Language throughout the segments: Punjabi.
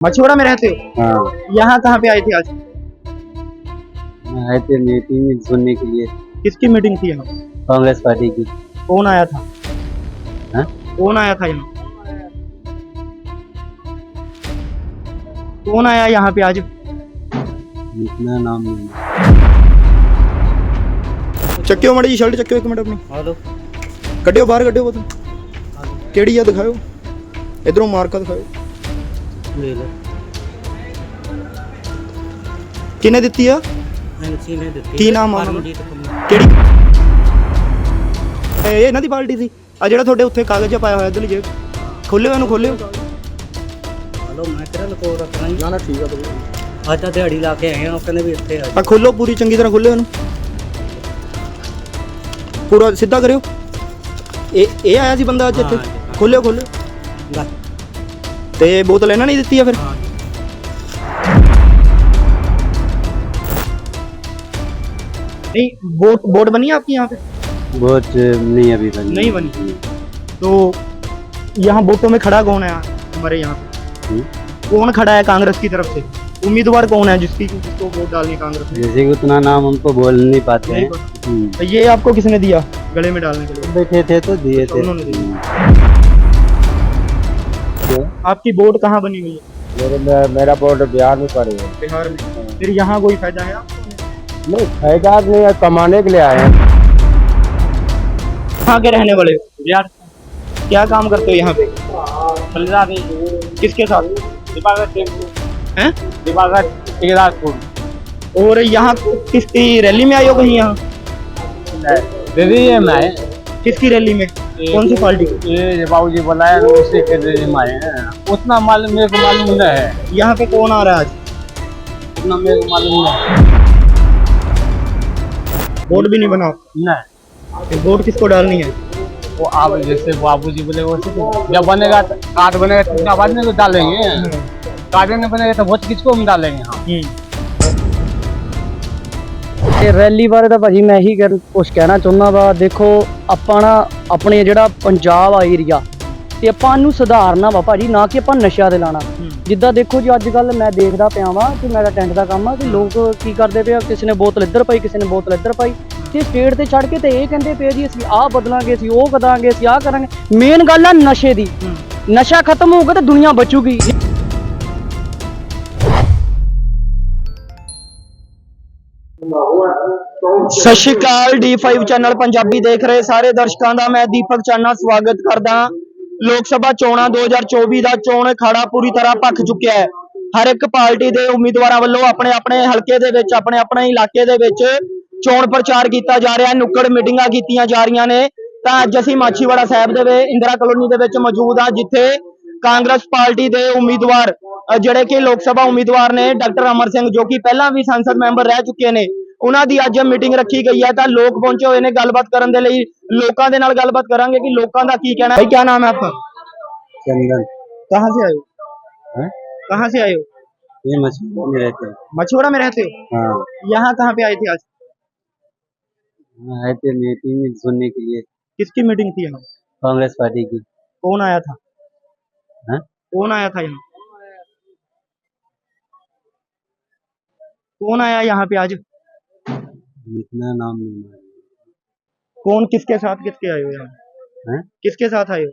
मछुआरा में रहते हो हाँ यहाँ कहाँ पे आए थे आज आए थे मीटिंग सुनने के लिए किसकी मीटिंग थी यहाँ कांग्रेस पार्टी की कौन आया था हाँ? कौन आया था यहाँ कौन आया यहाँ पे आज इतना नाम नहीं ਚੱਕਿਓ ਮੜੀ ਜੀ ਸ਼ਰਟ ਚੱਕਿਓ ਇੱਕ ਮਿੰਟ ਆਪਣੀ हेलो ਕੱਢਿਓ ਬਾਹਰ ਕੱਢਿਓ ਬੋਤਲ ਕਿਹੜੀ ਆ ਦਿਖਾਓ ਇਧਰੋਂ ਮਾਰਕਾ ਦਿਖਾਓ ਲੈ ਦਿੱਤੀ ਆ? ਕੀ ਨਾਮ ਆ ਕਿਹੜੀ ਇਹ ਇਹਨਾਂ ਦੀ ਪਾਰਟੀ ਸੀ। ਆ ਜਿਹੜਾ ਤੁਹਾਡੇ ਉੱਥੇ ਕਾਗਜ਼ ਪਾਇਆ ਹੋਇਆ ਇਧਰ ਜੇ ਖੋਲਿਓ ਇਹਨੂੰ ਖੋਲਿਓ। ਹਲੋ ਮੈਂ ਕਿਰਨ ਕੋਲ ਰੱਖਣਾ ਹੀ ਨਾ ਨਾ ਠੀਕ ਆ ਬਈ ਅੱਜ ਤਾਂ ਦਿਹਾੜੀ ਲਾ ਕੇ ਆਏ ਆ ਕਹਿੰਦੇ ਵੀ ਇੱਥੇ ਆ ਆ ਖੋਲੋ ਪੂਰੀ ਚੰਗੀ ਤਰ੍ਹਾਂ ਖੋਲਿਓ ਇਹਨੂੰ। ਪੂਰਾ ਸਿੱਧਾ ਕਰਿਓ। ਇਹ ਇਹ ਆਇਆ ਸੀ ਬੰਦਾ ਅੱਜ ਇੱਥੇ? ਖੋਲਿਓ ਖੋਲਿਓ। ਲੈ, ਤੇ ਬੋਤਲ ਇਹਨਾਂ ਨੇ ਦਿੱਤੀ ਆ ਫਿਰ ਹਾਂ नहीं बोट बोट बनी है आपकी यहाँ पे वोट नहीं अभी बनी नहीं बनी तो यहाँ वोटों में खड़ा कौन है हमारे यहाँ पे हम्म। कौन खड़ा है कांग्रेस की तरफ से उम्मीदवार कौन है जिसकी जिसको वोट डालनी है कांग्रेस में जैसे कि उतना नाम हमको बोल नहीं पाते नहीं हैं पता। हम्म। तो ये आपको किसने दिया गले में डालने के लिए बैठे थे तो दिए थे उन्होंने दिया। हम्म। आपकी बोर्ड कहाँ बनी हुई है? मेरे मेरा वोट बिहार में पड़े है। बिहार में? फिर यहाँ कोई फ़ायदा है आपको? नहीं फ़ायदा नहीं है कमाने के लिए आए हैं। कहाँ के रहने वाले बिहार क्या काम करते हो यहाँ पे? किसके साथ? हैं? और यहाँ किसकी रैली में आए हो कहीं यहाँ? दीदी ये मैं किसकी रैली में? कौन सी पार्टी? की? ये बाबू जी उसी के हैं। उतना मालूम मेरे को मालूम नहीं है। यहाँ पे कौन आ रहा है आज? उतना मेरे को मालूम नहीं है। वोट भी नहीं बनाओ। नहीं वोट किसको डालनी है? वो आप जैसे बाबू जी बोले वैसे जब बनेगा तो कार्ड बनेगा तो बाद में तो डालेंगे। कार्ड नहीं बनेगा तो वोट किसको हम डालेंगे? हम ਤੇ ਰੈਲੀ ਬਾਰੇ ਤਾਂ ਭਾਜੀ ਮੈਂ ਇਹੀ ਕੁਛ ਕਹਿਣਾ ਚਾਹੁੰਦਾ ਵਾ ਦੇਖੋ ਆਪਾਂ ਨਾ ਆਪਣੇ ਜਿਹੜਾ ਪੰਜਾਬ ਆ ਏਰੀਆ ਤੇ ਆਪਾਂ ਨੂੰ ਸੁਧਾਰਨਾ ਵਾ ਭਾਜੀ ਨਾ ਕਿ ਆਪਾਂ ਨਸ਼ਾ ਤੇ ਲਾਣਾ ਜਿੱਦਾਂ ਦੇਖੋ ਜੀ ਅੱਜ ਕੱਲ ਮੈਂ ਦੇਖਦਾ ਪਿਆ ਵਾਂ ਕਿ ਮੇਰਾ ਟੈਂਟ ਦਾ ਕੰਮ ਆ ਕਿ ਲੋਕ ਕੀ ਕਰਦੇ ਪਏ ਆ ਕਿਸੇ ਨੇ ਬੋਤਲ ਇੱਧਰ ਪਾਈ ਕਿਸੇ ਨੇ ਬੋਤਲ ਇੱਧਰ ਪਾਈ ਤੇ ਸਟੇਟ ਤੇ ਚੜ ਕੇ ਤੇ ਇਹ ਕਹਿੰਦੇ ਪਏ ਜੀ ਅਸੀਂ ਆਹ ਬਦਲਾਂਗੇ ਅਸੀਂ ਉਹ ਕਰਾਂਗੇ ਅਸੀਂ ਆਹ ਕਰਾਂਗੇ। ਮੇਨ ਗੱਲ ਆ ਨਸ਼ੇ ਦੀ। ਨਸ਼ਾ ਖਤਮ ਹੋਊਗਾ ਤਾਂ ਦੁਨੀਆ ਬਚੂਗੀ। ਸਤਿ ਸ਼੍ਰੀ ਅਕਾਲ D5 ਚੈਨਲ ਪੰਜਾਬੀ ਦੇਖ ਰਹੇ ਸਾਰੇ ਦਰਸ਼ਕਾਂ ਦਾ ਮੈਂ ਦੀਪਕ ਚਾਨਾ ਸਵਾਗਤ ਕਰਦਾ ਲੋਕ ਸਭਾ ਚੋਣਾਂ 2024 ਦਾ ਚੋਣ ਅਖਾੜਾ ਪੂਰੀ ਤਰ੍ਹਾਂ ਭਖ ਚੁੱਕਿਆ ਹੈ। ਹਰ ਇੱਕ ਪਾਰਟੀ ਦੇ ਉਮੀਦਵਾਰਾਂ ਵੱਲੋਂ ਆਪਣੇ ਆਪਣੇ ਹਲਕੇ ਦੇ ਵਿੱਚ ਆਪਣੇ ਆਪਣੇ ਇਲਾਕੇ ਦੇ ਵਿੱਚ ਚੋਣ ਪ੍ਰਚਾਰ ਕੀਤਾ ਜਾ ਰਿਹਾ ਨੁੱਕੜ ਮੀਟਿੰਗਾਂ ਕੀਤੀਆਂ ਜਾ ਰਹੀਆਂ ਨੇ। ਤਾਂ ਅੱਜ ਅਸੀਂ ਮਾਛੀਵਾੜਾ ਸਾਹਿਬ ਦੇ ਵਿੱਚ ਇੰਦਰਾ ਕਲੋਨੀ ਦੇ ਵਿੱਚ ਮੌਜੂਦ ਹਾਂ ਜਿੱਥੇ ਕਾਂਗਰਸ ਪਾਰਟੀ ਦੇ ਉਮੀਦਵਾਰ ਜਿਹੜੇ ਕਿ ਲੋਕ ਸਭਾ ਉਮੀਦਵਾਰ ਨੇ ਡਾਕਟਰ ਅਮਰ ਸਿੰਘ ਜੋ ਕਿ ਪਹਿਲਾਂ ਵੀ ਸੰਸਦ ਮੈਂਬਰ ਰਹਿ ਚੁੱਕੇ ਨੇ ਉਹਨਾਂ ਦੀ ਅੱਜ ਮੀਟਿੰਗ ਰੱਖੀ ਗਈ ਹੈ ਤਾਂ ਲੋਕ ਪਹੁੰਚੇ ਹੋਏ ਨੇ ਗੱਲਬਾਤ ਕਰਨ ਦੇ ਲਈ ਲੋਕਾਂ ਦੇ ਨਾਲ ਗੱਲਬਾਤ ਕਰਾਂਗੇ ਕਿ ਲੋਕਾਂ ਦਾ ਕੀ ਕਹਿਣਾ ਹੈ ਕੀ ਨਾਮ ਹੈ ਆਪਕਾ चंदन कहाँ से आए हो हैं? कहाँ से आए हो ये मछली में रहते हैं मछुआरा में रहते हो हाँ यहाँ कहाँ पे आए थे आज आए थे मीटिंग सुनने के लिए किसकी मीटिंग थी यहाँ कांग्रेस पार्टी की कौन आया था हैं? कौन आया था यहाँ कौन आया यहाँ पे आज इतना नाम नहीं मालूम कौन किसके साथ किसके आए हो यहाँ? हैं? किसके साथ आए हो?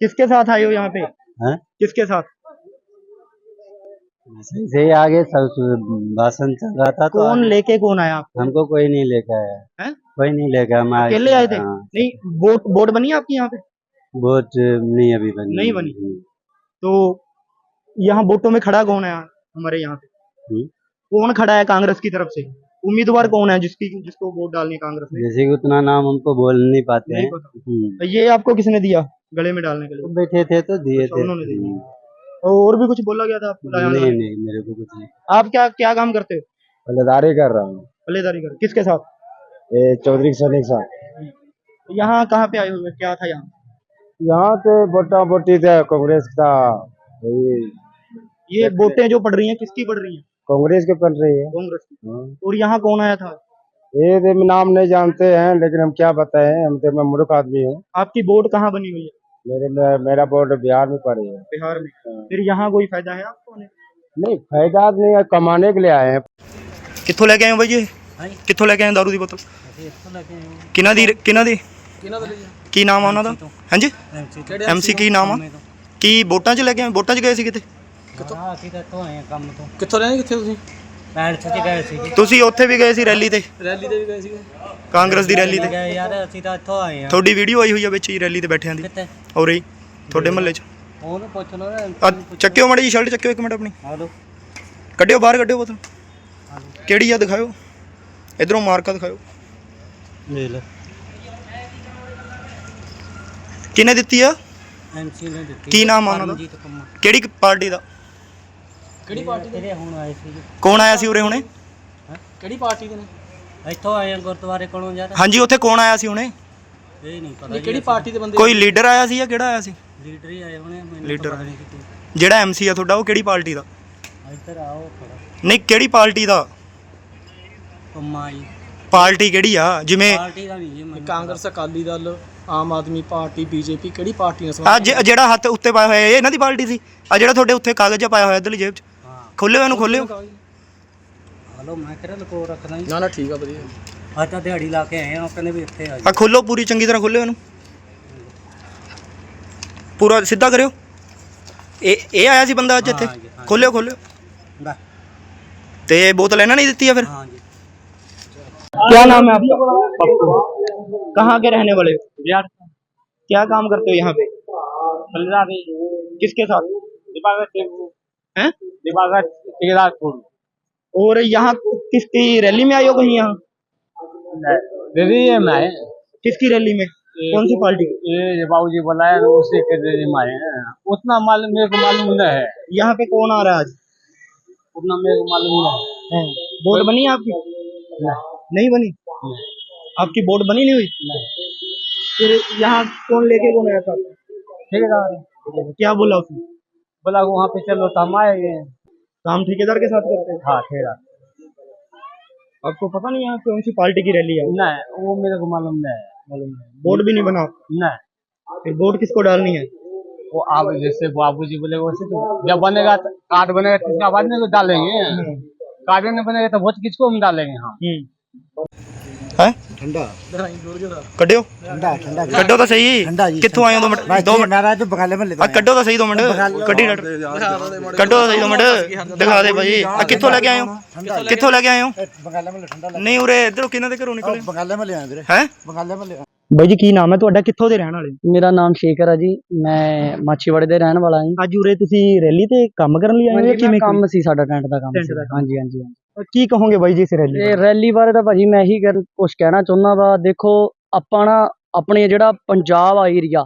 किसके साथ आए हो यहाँ पे? हैं? किसके साथ? ऐसे से आगे सब भाषण चल रहा था तो कौन लेके कौन आया? आपको हमको कोई नहीं लेकर आया। हैं? कोई नहीं लेकर हम आए अकेले आए थे? हाँ, नहीं बोट बोट बनी है आपकी यहाँ पे? वोट नहीं अभी बनी। नहीं बनी। तो यहाँ वोटों में खड़ा कौन है हमारे यहाँ पे? हम्म। कौन खड़ा है कांग्रेस की तरफ़ से? उम्मीदवार कौन है जिसकी जिसको वोट डालनी कांग्रेस में? जैसे कि उतना नाम हमको बोल नहीं पाते नहीं हैं। हम्म। तो ये आपको किसने दिया गले में डालने के लिए? बैठे थे तो दिए अच्छा, थे। उन्होंने दिए। हम्म। और भी कुछ बोला गया था आपको? नहीं नहीं मेरे को कुछ नहीं। आप क्या क्या काम करते हो? पहलेदारी कर रहा हूँ। पल्लेदारी कर किसके साथ? चौधरी सैनिक साहब। यहाँ कहाँ पे आए हुए? क्या था यहाँ? यहाँ पे वोटा वोटी थे कांग्रेस का। ये वोटें जो पड़ रही हैं किसकी पड़ रही हैं? कांग्रेस के बन रही है कांग्रेस की हाँ। और यहाँ कौन आया था ये तो नाम नहीं जानते हैं लेकिन हम क्या बताएं हम तो मैं मूर्ख आदमी हूँ आपकी वोट कहाँ बनी हुई है मेरे में- मेरा बोर्ड बिहार में पड़े है बिहार में फिर यहाँ कोई फायदा है आपको नहीं फायदा नहीं है कमाने के लिए आए हैं ਕਿੱਥੋਂ ਲੈ ਕੇ ਆਏ ਹੋ ਬਾਈ ਜੀ ਕਿੱਥੋਂ ਲੈ ਕੇ ਆਏ ਦਾਰੂ ਦੀ ਬੋਤਲ ਕਿਹਨਾਂ ਦੀ ਕਿਹਨਾਂ ਦੀ ਕੀ ਨਾਮ ਆ ਉਹਨਾਂ ਦਾ ਹਾਂਜੀ ਐਮਸੀ ਕੀ ਨਾਮ ਆ ਕੀ ਵੋਟਾਂ 'ਚ ਲੈ ਕੇ ਆਏ ਵੋਟਾਂ 'ਚ ਗਏ ਸੀ ਕਿਤੇ ਹਾਂ ਅਸੀਂ ਤਾਂ ਇੱਥੋਂ ਆਏ ਆ ਕੰਮ ਤੋਂ। ਕਿੱਥੋਂ ਰਹਿੰਦੇ ਕਿੱਥੇ ਤੁਸੀਂ? ਪੈਰ ਚ ਗਏ ਸੀ ਤੁਸੀਂ ਉੱਥੇ ਵੀ ਗਏ ਸੀ ਰੈਲੀ ਤੇ? ਰੈਲੀ ਤੇ ਵੀ ਗਏ ਸੀਗੇ? ਕਾਂਗਰਸ ਦੀ ਰੈਲੀ ਤੇ? ਗਏ ਯਾਰ ਅਸੀਂ ਤਾਂ ਇੱਥੋਂ ਆਏ ਆ ਤੁਹਾਡੀ ਵੀਡੀਓ ਆਈ ਹੋਈ ਆ ਵਿੱਚ ਹੀ ਰੈਲੀ ਤੇ ਬੈਠਿਆਂ ਦੀ। ਕਿੱਥੇ? ਹੋ ਰਹੀ ਤੁਹਾਡੇ ਮਹੱਲੇ 'ਚ। ਉਹਨੂੰ ਪੁੱਛ ਲਓ ਨਾ। ਆ ਚੱਕਿਓ ਮਾੜੀ ਜੀ ਸ਼ਰਟ ਚੱਕਿਓ ਇੱਕ ਮਿੰਟ ਆਪਣੀ। ਹਾਲੋ। ਕੱਢਿਓ ਬਾਹਰ ਕੱਢਿਓ ਬੋਤਲ। ਕਿਹੜੀ ਆ ਦਿਖਾਓ। ਇਧਰੋਂ ਮਾਰਕਾ ਦਿਖਾਓ। ਲੈ ਲੈ। ਕਿਹਨੇ ਦਿੱਤੀ ਆ? ਐਮਸੀ ਨੇ ਦਿੱਤੀ। ਕੀ ਨਾਮ ਆ ਉਹਨਾਂ ਦਾ? ਕਿਹੜੀ ਪਾਰਟੀ ਦਾ? ਕਿਹੜੀ ਪਾਰਟੀ ਦੇ? ਹੁਣ ਆਏ ਸੀ। ਕੌਣ ਆਇਆ ਸੀ ਉਰੇ ਹੁਣੇ? ਕਿਹੜੀ ਪਾਰਟੀ ਦੇ ਨੇ? ਇੱਥੋਂ ਆਏ ਆ ਗੁਰਦੁਆਰੇ ਕੋਲੋਂ ਯਾਰ। ਹਾਂਜੀ ਉੱਥੇ ਕੌਣ ਆਇਆ ਸੀ ਹੁਣੇ? ਇਹ ਨਹੀਂ ਪਤਾ ਨਹੀਂ ਕਿਹੜੀ ਪਾਰਟੀ ਦੇ ਬੰਦੇ ਕੋਈ ਲੀਡਰ ਆਇਆ ਸੀ ਜਾਂ ਕਿਹੜਾ ਆਇਆ ਸੀ? ਲੀਡਰ ਹੀ ਆਏ ਹੋਣੇ ਮੈਨੂੰ ਲੀਡਰ। ਪਤਾ ਨਹੀਂ ਕਿਤੇ ਜਿਹੜਾ ਐਮਸੀ ਆ ਤੁਹਾਡਾ ਉਹ ਕਿਹੜੀ ਪਾਰਟੀ ਦਾ? ਇੱਧਰ ਆਓ ਥੋੜਾ ਨਹੀਂ ਕਿਹੜੀ ਪਾਰਟੀ ਦਾ? ਜੀ ਪਾਰਟੀ ਕਿਹੜੀ ਆ? ਜਿਵੇਂ ਪਾਰਟੀ ਦਾ ਨਹੀਂ ਜੀ ਮੈਨੂੰ ਕਾਂਗਰਸ ਅਕਾਲੀ ਦਲ ਆਮ ਆਦਮੀ ਪਾਰਟੀ ਬੀਜੇਪੀ ਕਿਹੜੀ ਪਾਰਟੀ ਨਾਲ ਆ ਸੰਬੰਧ ਜ- ਜਿਹੜਾ ਹੱਥ ਉੱਤੇ ਪਾਇਆ ਹੋਇਆ ਇਹ ਇਹਨਾਂ ਦੀ ਪਾਰਟੀ ਸੀ? ਆ ਜਿਹੜਾ ਤੁਹਾਡੇ ਉੱਥੇ ਕਾਗਜ਼ ਜਿਹਾ ਪਾਇਆ ਹੋਇਆ ਇਧਰਲੀ ਜੇਬ 'ਚ? ਖੋਲਿਓ ਇਹਨੂੰ ਖੋਲਿਓ ਹਲੋ ਮੈਂ ਕਿਹੜਾ ਲਕੋ ਰੱਖਣਾ ਜੀ ਨਾ ਨਾ ਠੀਕ ਆ ਵਧੀਆ ਅੱਜ ਤਾਂ ਦਿਹਾੜੀ ਲਾ ਕੇ ਆਏ ਆ ਉਹ ਕਹਿੰਦੇ ਵੀ ਇੱਥੇ ਆ ਆ ਖੋਲੋ ਪੂਰੀ ਚੰਗੀ ਤਰ੍ਹਾਂ ਖੋਲਿਓ ਇਹਨੂੰ ਪੂਰਾ ਸਿੱਧਾ ਕਰਿਓ ਇਹ ਇਹ ਆਇਆ ਸੀ ਬੰਦਾ ਅੱਜ ਇੱਥੇ ਹਾਂ ਜੀ, ਹਾਂ ਜੀ। ਖੋਲਿਓ ਖੋਲਿਓ ਲੈ ਤੇ ਬੋਤਲ ਇਹਨਾਂ ਨੇ ਹੀ ਦਿੱਤੀ ਆ ਫਿਰ ਹਾਂ ਜੀ क्या नाम है आपका पप्पू कहाँ के रहने वाले हो बिहार क्या काम करते हो यहाँ पे किसके साथ हैं और यहाँ किसकी रैली में आए हो कहीं यहाँ? दीदी ये मैं किसकी रैली में? कौन सी पार्टी ये बाबू जी बोला है उसी के दीदी में आए हैं। उतना मालूम मेरे को मालूम नहीं है। यहाँ पे कौन आ रहा है आज? उतना मेरे को मालूम नहीं है। वोट बनी है आपकी? नहीं बनी? आपकी बोर्ड बनी नहीं हुई? फिर यहाँ कौन लेके कौन आया था ठीक है। क्या बोला उसने? बोला वहाँ पे चलो तो हम आएँगे। काम ठेकेदार के साथ करते हैं? हाँ ठीक है आपको पता नहीं यहाँ कौन सी पार्टी की रैली है? नहीं वो मेरे को मालूम नहीं है मालूम नहीं वोट भी नहीं बना? नहीं। फिर वोट किसको डालनी है? वो आप जैसे बाबू जी बोले वैसे तो जब बनेगा तो कार्ड बनेगा उसका बाद में तो डालेंगे। कार्ड नहीं बनेगा तो वोट किसको हम डालेंगे हम ਹੈ? ਠੰਡਾ। ਦਿਖਾਈ ਜੋਰ ਜੋਰ ਕੱਢਿਓ। ਠੰਡਾ ਠੰਡਾ। ਕੱਢੋ ਤਾਂ ਸਹੀ। ਠੰਡਾ ਜੀ ਕਿੱਥੋਂ ਆਏ ਹੋ ਦੋ ਮਿੰਟ? ਦੋ ਮਿੰਟ। ਮੈਂ ਰਾਜ ਬਗਾਲੇ ਮੱਲੇ ਆ ਕੱਢੋ ਤਾਂ ਸਹੀ ਦੋ ਮਿੰਟ। ਕੱਢੀ ਡਾਕਟਰ। ਕੱਢੋ ਤਾਂ ਸਹੀ ਦੋ ਮਿੰਟ। ਦਿਖਾ ਦੇ ਭਾਈ ਆ ਕਿੱਥੋਂ ਲੈ ਕੇ ਆਏ ਹੋ? ਕਿੱਥੋਂ ਲੈ ਕੇ ਆਏ ਹੋ? ਬਗਾਲੇ ਮੱਲੇ ਠੰਡਾ ਨਹੀਂ ਉਰੇ ਇਧਰੋਂ ਕਿਹਨਾਂ ਦੇ ਘਰੋਂ ਨਿਕਲੇ? ਬਗਾਲੇ ਮੱਲੇ ਆਏ ਵੀਰੇ। ਹੈ? ਬਗਾਲੇ ਮੱਲੇ ਬਾਈ ਜੀ ਕੀ ਨਾਮ ਹੈ ਤੁਹਾਡਾ? ਕਿੱਥੋਂ ਦੇ ਰਹਿਣ ਵਾਲੇ? ਮੇਰਾ ਨਾਮ ਸ਼ੇਖਰ ਹੈ ਜੀ। ਮੈਂ ਮਾਛੀਵਾੜੇ ਦੇ ਰਹਿਣ ਵਾਲਾ ਹਾਂ ਅੱਜ ਉਰੇ ਤੁਸੀਂ ਰੈਲੀ ਤੇ ਕੰਮ ਕਰਨ ਲਈ ਆਏ ਹੋ ਜਾਂ ਕਿਵੇਂ ਕੰਮ ਸੀ ਸਾਡਾ ਟੈਂਟ ਦਾ ਕੰਮ ਟੈਂਟ ਸੀ। ਦਾ ਕੰਮ। ਹਾਂਜੀ ਹਾਂਜੀ ਹਾਂਜੀ। ਕੀ ਕਹੋਗੇ ਬਾਈ ਜੀ ਇਸ ਰੈਲੀ ਇਹ ਰੈਲੀ ਬਾਰੇ ਤਾਂ ਭਾਜੀ ਮੈਂ ਇਹੀ ਗੱਲ ਕੁਝ ਕਹਿਣਾ ਚਾਹੁੰਦਾ ਵਾ। ਦੇਖੋ ਆਪਾਂ ਨਾ ਆਪਣੇ ਜਿਹੜਾ ਪੰਜਾਬ ਆ ਏਰੀਆ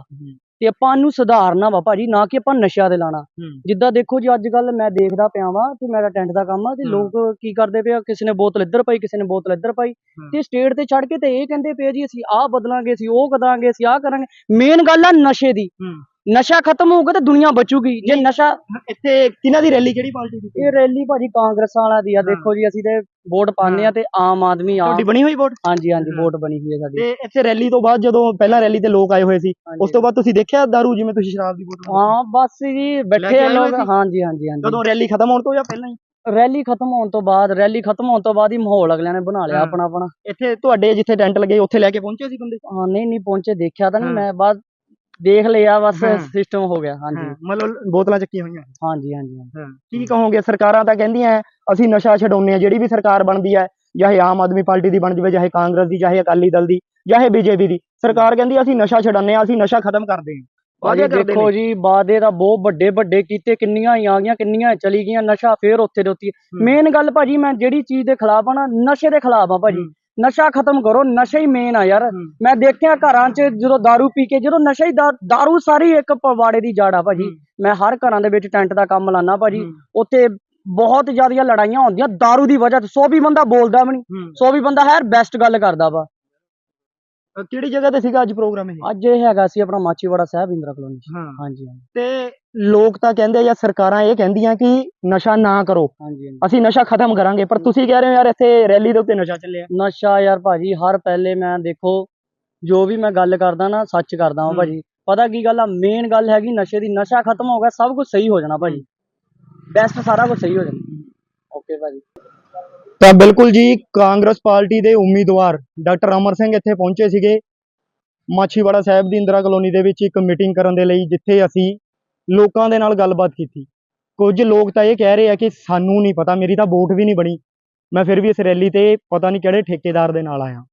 ਤੇ ਆਪਾਂ ਨੂੰ ਸੁਧਾਰਨਾ ਵਾ ਭਾਜੀ ਨਾ ਕਿ ਆਪਾਂ ਨਸ਼ਿਆਂ ਤੇ ਲਾਣਾ। ਜਿੱਦਾਂ ਦੇਖੋ ਜੀ ਅੱਜ ਕੱਲ ਮੈਂ ਦੇਖਦਾ ਪਿਆ ਵਾਂ ਤੇ ਮੇਰਾ ਟੈਂਟ ਦਾ ਕੰਮ ਆ ਤੇ। ਲੋਕ ਕੀ ਕਰਦੇ ਪਏ ਆ ਕਿਸੇ ਨੇ ਬੋਤਲ ਇੱਧਰ ਪਾਈ ਕਿਸੇ ਨੇ ਬੋਤਲ ਇੱਧਰ ਪਾਈ। ਤੇ ਸਟੇਟ ਤੇ ਚੜ ਕੇ ਤੇ ਇਹ ਕਹਿੰਦੇ ਪਏ ਆ ਜੀ ਅਸੀਂ ਆਹ ਬਦਲਾਂਗੇ ਅਸੀਂ ਉਹ ਕਰਾਂਗੇ ਅਸੀਂ ਆਹ ਕਰਾਂਗੇ। ਮੇਨ ਗੱਲ ਆ ਨਸ਼ੇ ਦੀ। ਨਸ਼ਾ ਖਤਮ ਹੋਊਗਾ ਤੇ ਦੁਨੀਆ ਬਚੂਗੀ। ਜੇ ਨਸ਼ਾ ਇੱਥੇ ਕਿਹਨਾਂ ਦੀ ਰੈਲੀ ਕਿਹੜੀ ਪਾਰਟੀ ਦੀ? ਇਹ ਰੈਲੀ ਭਾਜੀ ਕਾਂਗਰਸ ਵਾਲਾ ਦੀ ਆ। ਦੇਖੋ ਜੀ ਅਸੀਂ ਤੇ ਵੋਟ ਪਾਉਂਦੇ ਆ ਤੇ ਆਮ ਆਦਮੀ ਆਮ ਤੁਹਾਡੀ ਬਣੀ ਹੋਈ ਵੋਟ? ਹਾਂਜੀ ਹਾਂਜੀ। ਵੋਟ ਬਣੀ ਹੋਈ ਹੈ ਸਾਡੀ। ਤੇ ਇੱਥੇ ਰੈਲੀ ਤੋਂ ਬਾਅਦ ਜਦੋਂ ਪਹਿਲਾਂ ਰੈਲੀ ਤੇ ਲੋਕ ਆਏ ਹੋਏ ਸੀ। ਉਸ ਤੋਂ ਬਾਅਦ ਤੁਸੀਂ ਦੇਖਿਆ ਦਾਰੂ ਜਿਵੇਂ ਤੁਸੀਂ ਸ਼ਰਾਬ ਦੀ ਬੋਤਲ ਹਾਂ ਬਸ ਜੀ ਬੈਠੇ ਆ ਲੋਕ? ਹਾਂਜੀ ਹਾਂਜੀ ਹਾਂਜੀ। ਜਦੋਂ ਰੈਲੀ ਖਤਮ ਹੋਣ ਤੋਂ ਜਾਂ ਪਹਿਲਾਂ ਹੀ? ਰੈਲੀ ਖਤਮ ਹੋਣ ਤੋਂ ਬਾਅਦ ਰੈਲੀ ਖਤਮ ਹੋਣ ਤੋਂ ਬਾਅਦ ਹੀ ਮਾਹੌਲ ਅਗਲਿਆਂ ਨੇ ਬਣਾ ਲਿਆ। ਆਪਣਾ ਆਪਣਾ ਇੱਥੇ ਤੁਹਾਡੇ ਜਿੱਥੇ ਟੈਂਟ ਲੱਗੇ ਉੱਥੇ ਲੈ ਕੇ ਪਹੁੰਚੇ ਸੀ ਬੰਦੇ? ਹਾਂ ਨਹੀਂ ਨਹੀਂ ਪਹੁੰਚੇ ਦੇਖਿਆ ਤਾਂ ਨਹੀਂ। ਮੈਂ। ਬਾਅਦ ਦੇਖ ਲਿਆ ਬਸ ਹਾਂ। ਸਿਸਟਮ ਹੋ ਗਿਆ ਹਾਂਜੀ ਮਤਲਬ ਬੋਤਲਾਂ ਚੱਕੀਆਂ ਹੋਈਆਂ ਹਾਂਜੀ ਹਾਂਜੀ ਹਾਂਜੀ। ਕੀ ਕਹੋਗੇ ਸਰਕਾਰਾਂ ਤਾਂ ਕਹਿੰਦੀਆਂ ਹੈ, ਅਸੀਂ ਨਸ਼ਾ ਛਡਾਉਂਦੇ ਆ ਜਿਹੜੀ ਵੀ ਸਰਕਾਰ ਬਣਦੀ ਹੈ ਚਾਹੇ ਆਮ ਆਦਮੀ ਪਾਰਟੀ ਦੀ ਬਣ ਜਾਵੇ ਚਾਹੇ ਕਾਂਗਰਸ ਦੀ ਚਾਹੇ ਅਕਾਲੀ ਦਲ ਦੀ ਚਾਹੇ ਬੀਜੇਪੀ ਦੀ ਸਰਕਾਰ ਕਹਿੰਦੀ ਹੈ, ਅਸੀਂ ਨਸ਼ਾ ਛਡਾਉਂਦੇ ਆ ਅਸੀਂ ਨਸ਼ਾ ਖਤਮ ਕਰਦੇ ਹਾਂ ਭਾਜੀ ਵਾਅਦੇ ਕਰਦੇ ਦੇਖੋ ਨੇ। ਜੀ ਵਾਅਦੇ ਤਾਂ ਬਹੁਤ ਵੱਡੇ ਵੱਡੇ ਕੀਤੇ ਕਿੰਨੀਆਂ ਹੀ ਆ ਗਈਆਂ ਕਿੰਨੀਆਂ ਚਲੀ ਗਈਆਂ ਨਸ਼ਾ ਫੇਰ ਉੱਥੇ ਦੇ ਉੱਤੇ ਹੂੰ। ਮੇਨ ਗੱਲ ਭਾਜੀ ਮੈਂ ਜਿਹੜੀ ਚੀਜ਼ ਦੇ ਖਿਲਾਫ ਆ ਨਾ ਨਸ਼ੇ ਦੇ ਖਿਲਾਫ ਆ ਭਾਜੀ ਹੂੰ। ਨਸ਼ਾ ਖਤਮ ਕਰੋ ਨਸ਼ਾ ਹੀ ਮੇਨ ਆ ਯਾਰ ਹੂੰ। ਮੈਂ ਦੇਖਿਆ ਘਰਾਂ 'ਚ ਜਦੋਂ दारू ਪੀ ਕੇ ਜਦੋਂ ਨਸ਼ਾ ਹੀ ਦਾ- दारू ਸਾਰੀ ਇੱਕ ਪਵਾੜੇ ਦੀ ਜੜ ਆ ਭਾਜੀ ਹੂੰ। ਮੈਂ ਹਰ ਘਰਾਂ ਦੇ ਵਿੱਚ ਟੈਂਟ ਦਾ ਕੰਮ ਲਾਣਾ ਭਾਜੀ ਹੂੰ। ਉੱਥੇ ਬਹੁਤ ਜ਼ਿਆਦੀਆਂ ਲੜਾਈਆਂ ਹੁੰਦੀਆਂ दारू ਦੀ ਵਜ੍ਹਾ ਤੋਂ 100 ਵੀ ਬੰਦਾ ਬੋਲਦਾ ਵੀ ਨਹੀਂ ਹੂੰ। 100 ਵੀ ਬੰਦਾ ਹੈ ਬੈਸਟ ਗੱਲ ਕਰਦਾ ਵਾ ਅ, ਕਿਹੜੀ ਜਗ੍ਹਾ ਤੇ ਸੀਗਾ ਅੱਜ ਪ੍ਰੋਗਰਾਮ ਇਹ ਅੱਜ ਇਹ ਹੈਗਾ ਸੀ ਆਪਣਾ ਮਾਚੀਵਾੜਾ ਸਾਹਿਬ ਇੰਦਰਾ ਕਲੋਨੀ 'ਚ। ਹਾਂ ਹਾਂਜੀ ਹਾਂਜੀ ਤੇ ਲੋਕ ਤਾਂ ਕਹਿੰਦੇ ਜਾਂ ਸਰਕਾਰਾਂ ਇਹ ਕਹਿੰਦੀਆਂ ਕਿ ਨਸ਼ਾ ਨਾ ਕਰੋ। ਹਾਂਜੀ ਅਸੀਂ ਨਸ਼ਾ ਖਤਮ ਕਰਾਂਗੇ ਪਰ ਤੁਸੀਂ ਕਹਿ ਰਹੇ ਹੋ ਯਾਰ ਇੱਥੇ ਰੈਲੀ ਦੇ ਉੱਤੇ ਨਸ਼ਾ ਚੱਲਿਆ। ਨਸ਼ਾ ਯਾਰ ਭਾਜੀ ਹਰ ਪਹਿਲੇ ਮੈਂ ਦੇਖੋ ਜੋ ਵੀ ਮੈਂ ਗੱਲ ਕਰਦਾ ਨਾ ਸੱਚ ਕਰਦਾ ਹੂੰ। ਭਾਜੀ। ਪਤਾ ਕੀ ਗੱਲ ਆ ਮੇਨ ਗੱਲ ਹੈਗੀ ਨਸ਼ੇ ਦੀ ਨਸ਼ਾ ਖਤਮ ਹੋ ਗਿਆ ਸਭ ਕੁਝ ਸਹੀ ਹੋ ਜਾਣਾ ਭਾਜੀ। ਬੈਸਟ ਸਾਰਾ ਕੁਝ ਸਹੀ ਹੋ ਜਾਣਾ। ਓਕੇ ਭਾਜੀ। ਤਾਂ ਬਿਲਕੁਲ ਜੀ ਕਾਂਗਰਸ ਪਾਰਟੀ ਦੇ ਉਮੀਦਵਾਰ ਡਾਕਟਰ ਅਮਰ ਸਿੰਘ ਇੱਥੇ ਪਹੁੰਚੇ ਸੀਗੇ। ਮਾਛੀਵਾੜਾ ਸਾਹਿਬ ਦੀ ਇੰਦਰਾ ਕਲੋਨੀ ਦੇ ਵਿੱਚ ਇੱਕ ਮੀਟਿੰਗ ਕਰਨ ਦੇ ਲਈ ਜਿੱਥੇ ਅਸੀਂ ਲੋਕਾਂ ਦੇ ਨਾਲ ਗੱਲਬਾਤ ਕੀਤੀ। ਕੁਝ ਲੋਕ ਤਾਂ ਇਹ ਕਹਿ ਰਹੇ ਆ ਕਿ ਸਾਨੂੰ ਨਹੀਂ ਪਤਾ, ਮੇਰੀ ਤਾਂ ਵੋਟ ਵੀ ਨਹੀਂ ਬਣੀ। ਮੈਂ ਫਿਰ ਵੀ ਇਸ ਰੈਲੀ ਤੇ ਪਤਾ ਨਹੀਂ ਕਿਹੜੇ ਠੇਕੇਦਾਰ ਦੇ ਨਾਲ ਆਇਆ।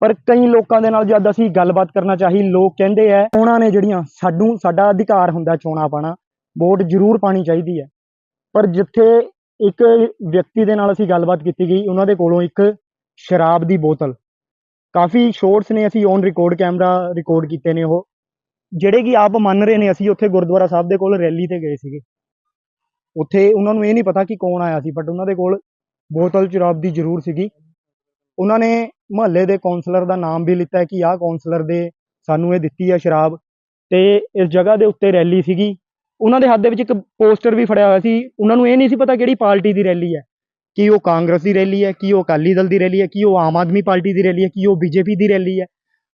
ਪਰ ਕਈ ਲੋਕਾਂ ਦੇ ਨਾਲ ਜਦ ਅਸੀਂ ਗੱਲਬਾਤ ਕਰਨਾ ਚਾਹੀ, ਲੋਕ ਕਹਿੰਦੇ ਆ ਉਹਨਾਂ ਨੇ ਜਿਹੜੀਆਂ ਸਾਨੂੰ, ਸਾਡਾ ਅਧਿਕਾਰ ਹੁੰਦਾ ਚੋਣਾਂ ਪਾਣਾ, ਵੋਟ ਜ਼ਰੂਰ ਪਾਣੀ ਚਾਹੀਦੀ ਹੈ। ਪਰ ਜਿੱਥੇ ਇੱਕ ਵਿਅਕਤੀ ਦੇ ਨਾਲ ਅਸੀਂ ਗੱਲਬਾਤ ਕੀਤੀ ਗਈ, ਉਹਨਾਂ ਦੇ ਕੋਲੋਂ ਇੱਕ ਸ਼ਰਾਬ ਦੀ ਬੋਤਲ। ਕਾਫੀ ਸ਼ੋਰਟਸ ਨੇ, ਅਸੀਂ ਔਨ ਰਿਕਾਰਡ ਕੈਮਰਾ ਰਿਕਾਰਡ ਕੀਤੇ ਨੇ ਉਹ। ਜਿਹੜੇ ਕਿ ਆਪ ਮੰਨ ਰਹੇ ਨੇ, ਅਸੀਂ ਉੱਥੇ ਗੁਰਦੁਆਰਾ ਸਾਹਿਬ ਦੇ ਕੋਲ ਰੈਲੀ ਤੇ ਗਏ ਸੀਗੇ। ਉੱਥੇ ਉਹਨਾਂ ਨੂੰ ਇਹ ਨਹੀਂ ਪਤਾ ਕਿ ਕੌਣ ਆਇਆ ਸੀ ਬਟ ਉਹਨਾਂ ਦੇ ਕੋਲ ਬੋਤਲ ਸ਼ਰਾਬ ਦੀ ਜ਼ਰੂਰ ਸੀਗੀ। ਉਹਨਾਂ ਨੇ ਮੁਹੱਲੇ ਦੇ ਕਾਉਂਸਲਰ ਦਾ ਨਾਮ ਵੀ ਲਿੱਤਾ ਕਿ ਆਹ ਕਾਉਂਸਲਰ ਦੇ ਸਾਨੂੰ ਇਹ ਦਿੱਤੀ ਹੈ ਸ਼ਰਾਬ ਤੇ ਇਸ ਜਗ੍ਹਾ ਦੇ ਉੱਤੇ ਰੈਲੀ ਸੀਗੀ। ਉਹਨਾਂ ਦੇ ਹੱਥ ਦੇ ਵਿੱਚ ਇੱਕ ਪੋਸਟਰ ਵੀ ਫੜਿਆ ਹੋਇਆ ਸੀ। ਉਹਨਾਂ ਨੂੰ ਇਹ ਨਹੀਂ ਸੀ ਪਤਾ ਕਿਹੜੀ ਪਾਰਟੀ ਦੀ ਰੈਲੀ ਹੈ, ਕੀ ਉਹ ਕਾਂਗਰਸ ਦੀ ਰੈਲੀ ਹੈ, ਕੀ ਉਹ ਅਕਾਲੀ ਦਲ ਦੀ ਰੈਲੀ ਹੈ, ਕੀ ਉਹ ਆਮ ਆਦਮੀ ਪਾਰਟੀ ਦੀ ਰੈਲੀ ਹੈ, ਕੀ ਉਹ ਬੀਜੇਪੀ ਦੀ ਰੈਲੀ ਹੈ।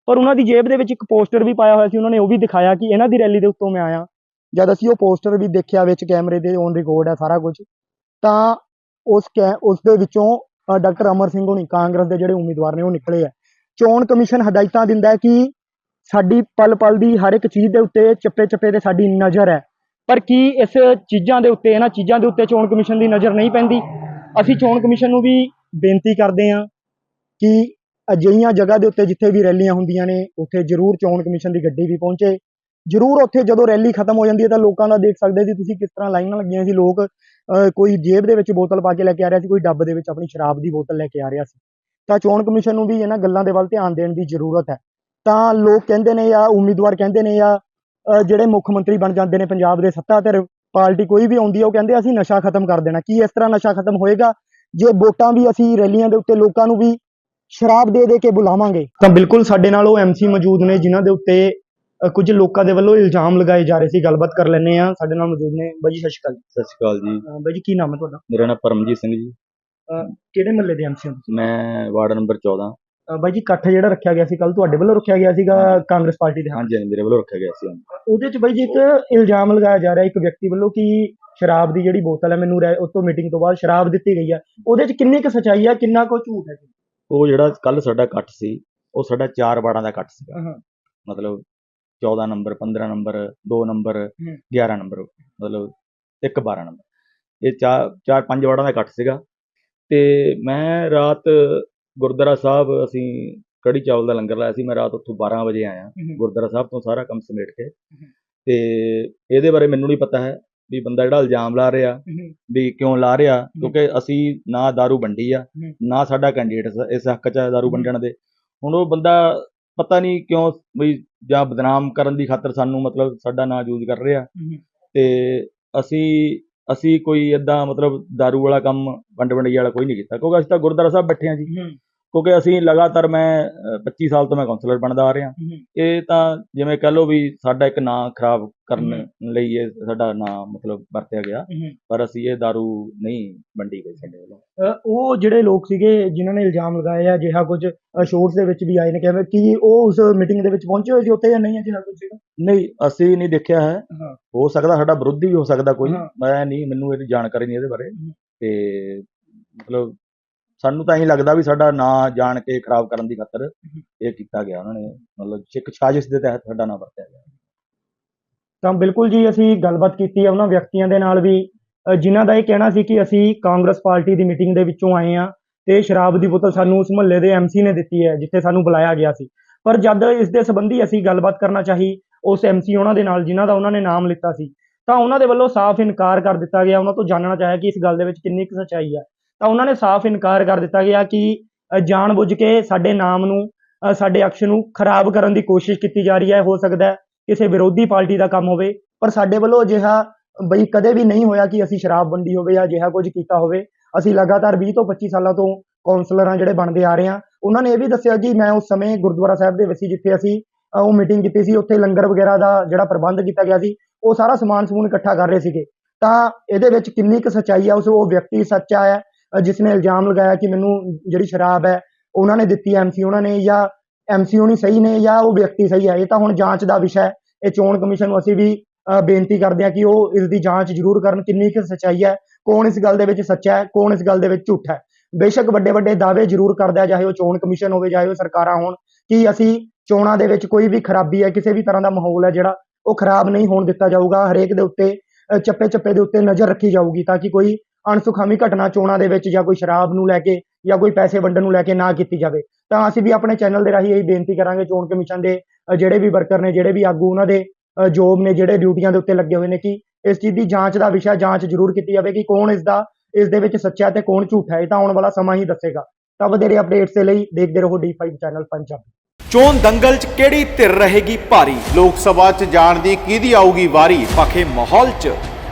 ਪਰ ਉਹਨਾਂ ਦੀ ਜੇਬ ਦੇ ਵਿੱਚ ਇੱਕ ਪੋਸਟਰ ਵੀ ਪਾਇਆ ਹੋਇਆ ਸੀ, ਉਹਨਾਂ ਨੇ ਉਹ ਵੀ ਦਿਖਾਇਆ ਕਿ ਇਹਨਾਂ ਦੀ ਰੈਲੀ ਦੇ ਉੱਤੋਂ ਮੈਂ ਆਇਆ। ਜਦ ਅਸੀਂ ਉਹ ਪੋਸਟਰ ਵੀ ਦੇਖਿਆ ਵਿੱਚ ਕੈਮਰੇ ਦੇ ਔਨ ਰਿਕਾਰਡ ਹੈ ਸਾਰਾ ਕੁਝ, ਤਾਂ ਉਸ ਕੈ, ਉਸ ਦੇ ਵਿੱਚੋਂ ਡਾਕਟਰ ਅਮਰ ਸਿੰਘ ਹੋਣੀ ਕਾਂਗਰਸ ਦੇ ਜਿਹੜੇ ਉਮੀਦਵਾਰ ਨੇ ਉਹ ਨਿਕਲੇ ਆ। ਚੋਣ ਕਮਿਸ਼ਨ ਹਦਾਇਤਾਂ ਦਿੰਦਾ ਹੈ ਕਿ ਸਾਡੀ ਪਲ ਪਲ ਦੀ ਹਰ ਇੱਕ ਚੀਜ਼ ਦੇ ਉੱਤੇ ਚੱਪੇ ਚੱਪੇ ਤੇ ਸਾਡੀ ਨਜ਼ਰ ਹੈ। ਪਰ ਕੀ ਇਸ ਚੀਜ਼ਾਂ ਦੇ ਉੱਤੇ, ਇਹਨਾਂ ਚੀਜ਼ਾਂ ਦੇ ਉੱਤੇ ਚੋਣ ਕਮਿਸ਼ਨ ਦੀ ਨਜ਼ਰ ਨਹੀਂ ਪੈਂਦੀ? ਅਸੀਂ ਚੋਣ ਕਮਿਸ਼ਨ ਨੂੰ ਵੀ ਬੇਨਤੀ ਕਰਦੇ ਹਾਂ ਕਿ ਅਜਿਹੀਆਂ ਜਗ੍ਹਾ ਦੇ ਉੱਤੇ ਜਿੱਥੇ ਵੀ ਰੈਲੀਆਂ ਹੁੰਦੀਆਂ ਨੇ, ਉੱਥੇ ਜ਼ਰੂਰ ਚੋਣ ਕਮਿਸ਼ਨ ਦੀ ਗੱਡੀ ਵੀ ਪਹੁੰਚੇ। ਜ਼ਰੂਰ ਉੱਥੇ ਜਦੋਂ ਰੈਲੀ ਖਤਮ ਹੋ ਜਾਂਦੀ ਹੈ ਤਾਂ ਲੋਕਾਂ ਦਾ ਦੇਖ ਸਕਦੇ ਸੀ ਤੁਸੀਂ ਕਿਸ ਤਰ੍ਹਾਂ ਲਾਈਨਾਂ ਲੱਗੀਆਂ ਸੀ। ਲੋਕ ਕੋਈ ਜੇਬ ਦੇ ਵਿੱਚ ਬੋਤਲ ਪਾ ਕੇ ਲੈ ਕੇ ਆ ਰਿਹਾ ਸੀ, ਕੋਈ ਡੱਬ ਦੇ ਵਿੱਚ ਆਪਣੀ ਸ਼ਰਾਬ ਦੀ ਬੋਤਲ ਲੈ ਕੇ ਆ ਰਿਹਾ ਸੀ। ਤਾਂ ਚੋਣ ਕਮਿਸ਼ਨ ਨੂੰ ਵੀ ਇਹਨਾਂ ਗੱਲਾਂ ਦੇ ਵੱਲ ਧਿਆਨ ਦੇਣ ਦੀ ਜ਼ਰੂਰਤ ਹੈ। ਤਾਂ ਲੋਕ ਕਹਿੰਦੇ ਨੇ ਜਾਂ ਉਮੀਦਵਾਰ ਕਹਿੰਦੇ ਨੇ ਜਾਂ ਜਿਹੜੇ ਮੁੱਖ ਮੰਤਰੀ ਬਣ ਜਾਂਦੇ ਨੇ ਪੰਜਾਬ ਦੇ ਸੱਤਾਧਰ ਪਾਰਟੀ ਕੋਈ ਵੀ ਆਉਂਦੀ ਹੈ, ਉਹ ਕਹਿੰਦੇ ਅਸੀਂ ਨਸ਼ਾ ਖਤਮ ਕਰ ਦੇਣਾ। ਕੀ ਇਸ ਤਰ੍ਹਾਂ ਨਸ਼ਾ ਖਤਮ ਹੋਏਗਾ? ਜੇ ਵੋਟਾਂ ਵੀ ਅਸੀਂ ਰੈਲੀਆਂ ਦੇ ਉੱਤੇ ਲੋਕਾਂ ਨੂੰ ਵੀ ਸ਼ਰਾਬ ਦੇ ਦੇ ਕੇ ਬੁਲਾਵਾਂਗੇ। ਤਾਂ ਬਿਲਕੁਲ ਸਾਡੇ ਨਾਲ ਉਹ ਐਮਸੀ ਮੌਜੂਦ ਨੇ ਜਿਨ੍ਹਾਂ ਦੇ ਉੱਤੇ ਕੁਝ ਲੋਕਾਂ ਦੇ ਵੱਲੋਂ ਇਲਜ਼ਾਮ ਲਗਾਏ ਜਾ ਰਹੇ ਸੀ। ਗੱਲਬਾਤ ਕਰ ਲੈਂਦੇ ਆ ਸਾਡੇ ਨਾਲ ਮੌਜੂਦ ਨੇ ਬਾਈ ਜੀ ਸਤਿ ਸ਼੍ਰੀ ਅਕਾਲ ਸਤਿ ਸ਼੍ਰੀ ਅਕਾਲ ਜੀ। ਅ, ਬਾਈ ਜੀ ਕੀ ਨਾਮ ਹੈ ਤੁਹਾਡਾ? ਮੇਰਾ ਨਾਮ ਪਰਮਜੀਤ ਸਿੰਘ ਜੀ। ਕਿਹੜੇ ਮਹੱਲੇ ਦੇ ਐਮਸੀ ਹੋ ਤੁਸੀਂ? ਮੈਂ ਵਾਰਡ ਨੰਬਰ 14 ਅ, ਬਾਈ ਜੀ ਇਕੱਠ ਜਿਹੜਾ ਰੱਖਿਆ ਗਿਆ ਸੀ ਕੱਲ ਤੁਹਾਡੇ ਵੱਲੋਂ ਰੱਖਿਆ ਗਿਆ ਸੀਗਾ ਕਾਂਗਰਸ ਪਾਰਟੀ ਦੇ ਹਾਂਜੀ ਹਾਂਜੀ ਮੇਰੇ ਵੱਲੋਂ ਰੱਖਿਆ ਗਿਆ ਸੀ ਉਹਦੇ ਚ ਬਾਈ ਜੀ ਇੱਕ ਇਲਜ਼ਾਮ ਲਗਾਇਆ ਜਾ ਰਿਹਾ ਇੱਕ ਵਿਅਕਤੀ ਵੱਲੋਂ ਕਿ ਸ਼ਰਾਬ ਦੀ ਜਿਹੜੀ ਬੋਤਲ ਹੈ ਮੈਨੂੰ ਉਸ ਤੋਂ ਮੀਟਿੰਗ ਤੋਂ ਬਾਅਦ ਸ਼ਰਾਬ ਦਿੱਤੀ ਗਈ ਹੈ ਉਹਦੇ ਚ ਕਿੰਨੀ ਕੁ ਸਚਾਈ ਹੈ ਕਿੰਨਾ ਕੁ ਝੂਠ ਹੈ ਜੀ? ਉਹ ਜਿਹੜਾ ਕੱਲ ਸਾਡਾ ਇਕੱਠ ਸੀ ਉਹ ਸਾਡਾ ਚਾਰ ਵਾਰਡਾਂ ਦਾ ਇਕੱਠ ਸੀਗਾ। ਹਾਂ। ਮਤਲਬ 14 ਨੰਬਰ 15 ਨੰਬਰ 2 ਨੰਬਰ 11 ਨੰਬਰ ਮਤਲਬ ਇੱਕ 12 ਨੰਬਰ। ਇਹ ਚਾਰ ਚਾਰ ਪੰਜ ਵਾਰਡਾਂ ਦਾ ਇਕੱਠ ਸੀਗਾ। ਤੇ ਮੈਂ ਰਾਤ ਗੁਰਦੁਆਰਾ ਸਾਹਿਬ ਅਸੀਂ ਕੜੀ ਚਾਵਲ ਦਾ ਲੰਗਰ ਲਾਇਆ ਸੀ। ਮੈਂ ਰਾਤ ਉੱਥੋਂ 12 ਵਜੇ ਆਇਆ ਗੁਰਦੁਆਰਾ ਸਾਹਿਬ ਤੋਂ ਸਾਰਾ ਕੰਮ ਸਮੇਟ ਕੇ। ਤੇ ਇਹਦੇ ਬਾਰੇ ਮੈਨੂੰ ਨਹੀਂ ਪਤਾ ਹੈ। ਵੀ ਬੰਦਾ ਜਿਹੜਾ ਇਲਜ਼ਾਮ ਲਾ ਰਿਹਾ ਵੀ ਕਿਉਂ ਲਾ ਰਿਹਾ ਕਿਉਂਕਿ ਅਸੀਂ ਨਾ दारू ਵੰਡੀ ਆ ਹੂੰ। ਨਾ ਸਾਡਾ ਕੈਂਡੀਡੇਟ ਇਸ ਹੱਕ 'ਚ ਹੈ दारू ਵੰਡਣ ਦੇ ਹੁਣ ਉਹ ਬੰਦਾ ਪਤਾ ਨਹੀਂ ਕਿਉਂ ਵੀ ਜਾਂ ਬਦਨਾਮ ਕਰਨ ਦੀ ਖਾਤਰ ਸਾਨੂੰ ਮਤਲਬ ਸਾਡਾ ਨਾਂ ਯੂਜ਼ ਕਰ ਰਿਹਾ ਤੇ ਅਸੀਂ ਅਸੀਂ ਕੋਈ ਇਦਾਂ ਮਤਲਬ दारू ਵਾਲਾ ਕੰਮ ਵੰਡ ਵੰਡਈ ਵਾਲਾ ਕੋਈ ਨਹੀਂ ਕੀਤਾ ਕਿਉਂਕਿ ਅਸੀਂ ਤਾਂ ਗੁਰਦੁਆਰਾ ਸਾਹਿਬ ਬੈਠੇ ਹਾਂ ਜੀ ਕਿਉਂਕਿ ਅਸੀਂ ਲਗਾਤਾਰ ਮੈਂ ਅਹ, 25 ਸਾਲ ਤੋਂ ਮੈਂ ਕਾਉਂਸਲਰ ਬਣਦਾ ਆ ਰਿਹਾ। ਇਹ ਤਾਂ ਜਿਵੇਂ ਕਹ ਲਓ ਵੀ ਸਾਡਾ ਇੱਕ ਨਾਂ ਖਰਾਬ ਕਰਨ ਲਈ ਇਹ ਸਾਡਾ ਨਾਂ ਮਤਲਬ ਵਰਤਿਆ ਗਿਆ। ਪਰ ਅਸੀਂ ਇਹ दारू ਨਹੀਂ ਵੰਡੀ ਗਈ ਸਾਡੇ ਵੱਲੋਂ। ਉਹ ਜਿਹੜੇ ਲੋਕ ਸੀਗੇ ਜਿਨ੍ਹਾਂ ਨੇ ਇਲਜ਼ਾਮ ਲਗਾਏ ਆ ਅਜਿਹਾ ਕੁਝ ਸ਼ੋਰਟਸ ਦੇ ਵਿੱਚ ਵੀ ਆਏ ਨੇ ਕਿਵੇਂ ਕਿ ਉਹ ਉਸ ਮੀਟਿੰਗ ਦੇ ਵਿੱਚ ਪਹੁੰਚੇ ਹੋਏ ਸੀ ਉੱਥੇ ਜਾਂ ਨਹੀਂ ਅਜਿਹਾ ਕੁਝ ਸੀਗਾ? ਨਹੀਂ ਅਸੀਂ ਨਹੀਂ ਦੇਖਿਆ ਹੈ। ਹਾਂ। ਸਕਦਾ ਸਾਡਾ ਵਿਰੋਧੀ ਵੀ ਹੋ ਸਕਦਾ ਕੋਈ। ਮੈਂ ਨਹੀਂ ਮੈਨੂੰ ਇਹਦੀ ਜਾਣਕਾਰੀ ਨਹੀਂ ਇਹਦੇ ਬਾਰੇ। ਤੇ ਮਤਲਬ ਸਾਨੂੰ ਤਾਂ ਇਹੀ ਲੱਗਦਾ ਵੀ ਸਾਡਾ ਨਾਂ ਜਾਣ ਕੇ ਖਰਾਬ ਕਰਨ ਦੀ ਖਾਤਰ ਇਹ ਕੀਤਾ ਗਿਆ ਉਹਨਾਂ ਨੇ ਮਤਲਬ ਇੱਕ ਸਾਜ਼ਿਸ਼ ਦੇ ਤਹਿਤ ਸਾਡਾ ਨਾਂ ਵਰਤਿਆ ਗਿਆ। ਤਾਂ ਬਿਲਕੁਲ ਜੀ ਅਸੀਂ ਗੱਲਬਾਤ ਕੀਤੀ ਹੈ ਉਹਨਾਂ ਵਿਅਕਤੀਆਂ ਦੇ ਨਾਲ ਵੀ। ਜਿਨ੍ਹਾਂ ਦਾ ਇਹ ਕਹਿਣਾ ਸੀ ਕਿ ਅਸੀਂ ਕਾਂਗਰਸ ਪਾਰਟੀ ਦੀ ਮੀਟਿੰਗ ਦੇ ਵਿੱਚੋਂ ਆਏ ਆ ਤੇ ਸ਼ਰਾਬ ਦੀ ਬੋਤਲ ਸਾਨੂੰ ਉਸ ਮੁਹੱਲੇ ਦੇ ਐਮਸੀ ਨੇ ਦਿੱਤੀ ਹੈ ਜਿੱਥੇ ਸਾਨੂੰ ਬੁਲਾਇਆ ਗਿਆ ਸੀ। ਪਰ ਜਦ ਇਸ ਦੇ ਸੰਬੰਧੀ ਅਸੀਂ ਗੱਲਬਾਤ ਕਰਨਾ ਚਾਹੀ ਉਸ ਐਮਸੀ ਉਹਨਾਂ ਦੇ ਨਾਲ ਜਿਨ੍ਹਾਂ ਦਾ ਉਹਨਾਂ ਨੇ ਨਾਮ ਲਿੱਤਾ ਸੀ ਤਾਂ ਉਹਨਾਂ ਦੇ ਵੱਲੋਂ ਸਾਫ਼ ਇਨਕਾਰ ਕਰ ਦਿੱਤਾ ਗਿਆ। ਉਹਨਾਂ ਤੋਂ ਜਾਣਨਾ ਚਾਹਿਆ ਕਿ ਇਸ ਗੱਲ ਦੇ ਵਿੱਚ ਕਿੰਨੀ ਕੁ ਸੱਚਾਈ ਹੈ ਤਾਂ ਉਹਨਾਂ ਨੇ ਸਾਫ਼ ਇਨਕਾਰ ਕਰ ਦਿੱਤਾ ਗਿਆ ਕਿ ਅ, ਜਾਣਬੁੱਝ ਕੇ ਸਾਡੇ ਨਾਮ ਨੂੰ ਸਾਡੇ ਅਕਸ਼ ਨੂੰ ਖਰਾਬ ਕਰਨ ਦੀ ਕੋਸ਼ਿਸ਼ ਕੀਤੀ ਜਾ ਰਹੀ ਹੈ। ਹੋ ਸਕਦਾ ਕਿਸੇ ਵਿਰੋਧੀ ਪਾਰਟੀ ਦਾ ਕੰਮ ਹੋਵੇ ਪਰ ਸਾਡੇ ਵੱਲੋਂ ਅਜਿਹਾ ਬਈ ਕਦੇ ਵੀ ਨਹੀਂ ਹੋਇਆ ਕਿ ਅਸੀਂ ਸ਼ਰਾਬ ਵੰਡੀ ਹੋਵੇ ਜਾਂ ਅਜਿਹਾ ਕੁਝ ਕੀਤਾ ਹੋਵੇ। ਅਸੀਂ ਲਗਾਤਾਰ 20 ਤੋਂ 25 ਸਾਲਾਂ ਤੋਂ ਕਾਉਂਸਲਰਾਂ ਜਿਹੜੇ ਬਣਦੇ ਆ ਰਹੇ ਹਾਂ ਉਹਨਾਂ ਨੇ ਇਹ ਵੀ ਦੱਸਿਆ ਕਿ ਮੈਂ ਉਸ ਸਮੇਂ ਗੁਰਦੁਆਰਾ ਸਾਹਿਬ ਦੇ ਵਿੱਚ ਜਿੱਥੇ ਅਸੀਂ ਉਹ ਮੀਟਿੰਗ ਕੀਤੀ ਸੀ ਉੱਥੇ ਲੰਗਰ ਵਗੈਰਾ ਦਾ ਜਿਹੜਾ ਪ੍ਰਬੰਧ ਕੀਤਾ ਗਿਆ ਸੀ ਉਹ ਸਾਰਾ ਸਮਾਨ ਸਮੂਨ ਇਕੱਠਾ ਕਰ ਰਹੇ ਸੀਗੇ। ਤਾਂ ਇਹਦੇ ਵਿੱਚ ਕਿੰਨੀ ਕੁ ਸੱਚਾਈ ਹੈ ਉਸ ਉਹ ਵਿਅਕਤੀ ਸੱਚਾ ਹੈ ਜਿਸ ਨੇ ਇਲਜ਼ਾਮ ਲਗਾਇਆ ਕਿ ਮੈਨੂੰ ਜਿਹੜੀ ਸ਼ਰਾਬ ਹੈ, ਉਹਨਾਂ ਨੇ ਦਿੱਤੀ ਐਮਸੀ ਉਹਨਾਂ ਨੇ ਜਾਂ ਐਮਸੀਓ ਨਹੀਂ ਸਹੀ ਨੇ ਜਾਂ ਉਹ ਵਿਅਕਤੀ ਸਹੀ ਹੈ। ਇਹ ਤਾਂ ਹੁਣ ਜਾਂਚ ਦਾ ਵਿਸ਼ਾ ਹੈ। ਇਹ ਚੋਣ ਕਮਿਸ਼ਨ ਨੂੰ ਅਸੀਂ ਵੀ ਬੇਨਤੀ ਕਰਦੇ ਹਾਂ ਕਿ ਉਹ ਇਸ ਦੀ ਜਾਂਚ ਜ਼ਰੂਰ ਕਰਨ ਕਿੰਨੀ ਕੁ ਸੱਚਾਈ ਹੈ, ਕੌਣ ਇਸ ਗੱਲ ਦੇ ਵਿੱਚ ਸੱਚਾ ਹੈ, ਕੌਣ ਇਸ ਗੱਲ ਦੇ ਵਿੱਚ ਝੂਠਾ ਹੈ। ਬੇਸ਼ੱਕ ਵੱਡੇ ਵੱਡੇ ਦਾਅਵੇ ਜ਼ਰੂਰ ਕਰਦਾ ਚਾਹੇ ਉਹ ਚੋਣ ਕਮਿਸ਼ਨ ਹੋਵੇ ਚਾਹੇ ਉਹ ਸਰਕਾਰਾਂ ਹੋਣ, ਕਿ ਅਸੀਂ ਚੋਣਾਂ ਦੇ ਵਿੱਚ ਕੋਈ ਵੀ ਖਰਾਬੀ ਹੈ, ਕਿਸੇ ਵੀ ਤਰ੍ਹਾਂ ਦਾ ਮਾਹੌਲ ਹੈ ਜਿਹੜਾ ਉਹ ਖਰਾਬ ਨਹੀਂ ਹੋਣ ਦਿੱਤਾ ਜਾਊਗਾ। ਹਰੇਕ ਦੇ ਉੱਤੇ ਚੱਪੇ ਚੱਪੇ ਦੇ ਉੱਤੇ ਨਜ਼ਰ ਰੱਖੀ ਜਾਊਗੀ ਤਾਂ ਕਿ ਕੋਈ ਅਣਸੁਖਾਵੀ ਘਟਨਾ ਚੋਣਾਂ ਦੇ ਵਿੱਚ ਜਾਂ ਕੋਈ ਸ਼ਰਾਬ ਨੂੰ ਲੈ ਕੇ ਜਾਂ ਕੋਈ ਪੈਸੇ ਵੰਡਣ ਨੂੰ ਲੈ ਕੇ ਨਾ ਕੀਤੀ ਜਾਵੇ, ਤਾਂ ਅਸੀਂ ਵੀ ਆਪਣੇ ਚੈਨਲ ਦੇ ਰਾਹੀਂ ਇਹ ਬੇਨਤੀ ਕਰਾਂਗੇ ਚੋਣ ਕਮਿਸ਼ਨ ਦੇ ਜਿਹੜੇ ਵੀ ਵਰਕਰ ਨੇ, ਜਿਹੜੇ ਵੀ ਆਗੂ ਉਹਨਾਂ ਦੇ ਜੋਬ ਨੇ, ਜਿਹੜੇ ਡਿਊਟੀਆਂ ਦੇ ਉੱਤੇ ਲੱਗੇ ਹੋਏ ਨੇ ਕਿ ਇਸ ਚੀਜ਼ ਦੀ ਜਾਂਚ ਦਾ ਵਿਸ਼ਾ ਜਾਂਚ ਜ਼ਰੂਰ ਕੀਤੀ ਜਾਵੇ ਕਿ ਕੌਣ ਇਸ ਦਾ, ਇਸ ਦੇ ਵਿੱਚ ਸੱਚਾ ਤੇ ਕੌਣ ਝੂਠਾ ਹੈ, ਇਹ ਤਾਂ ਆਉਣ ਵਾਲਾ ਸਮਾਂ ਹੀ ਦੱਸੇਗਾ। ਤਾਂ ਵਧੇਰੇ ਅਪਡੇਟਸ ਦੇ ਲਈ ਦੇਖਦੇ ਰਹੋ D5 ਚੈਨਲ ਪੰਜਾਬੀ ਚੋਣ ਦੰਗਲ 'ਚ ਕਿਹੜੀ ਧਿਰ ਰਹੇਗੀ ਭਾਰੀ? ਲੋਕ ਸਭਾ 'ਚ ਜਾਣ ਦੀ ਕਿਹਦੀ ਆਊਗੀ ਵਾਰੀ? ਪਖੇ ਮਾਹੌਲ 'ਚ।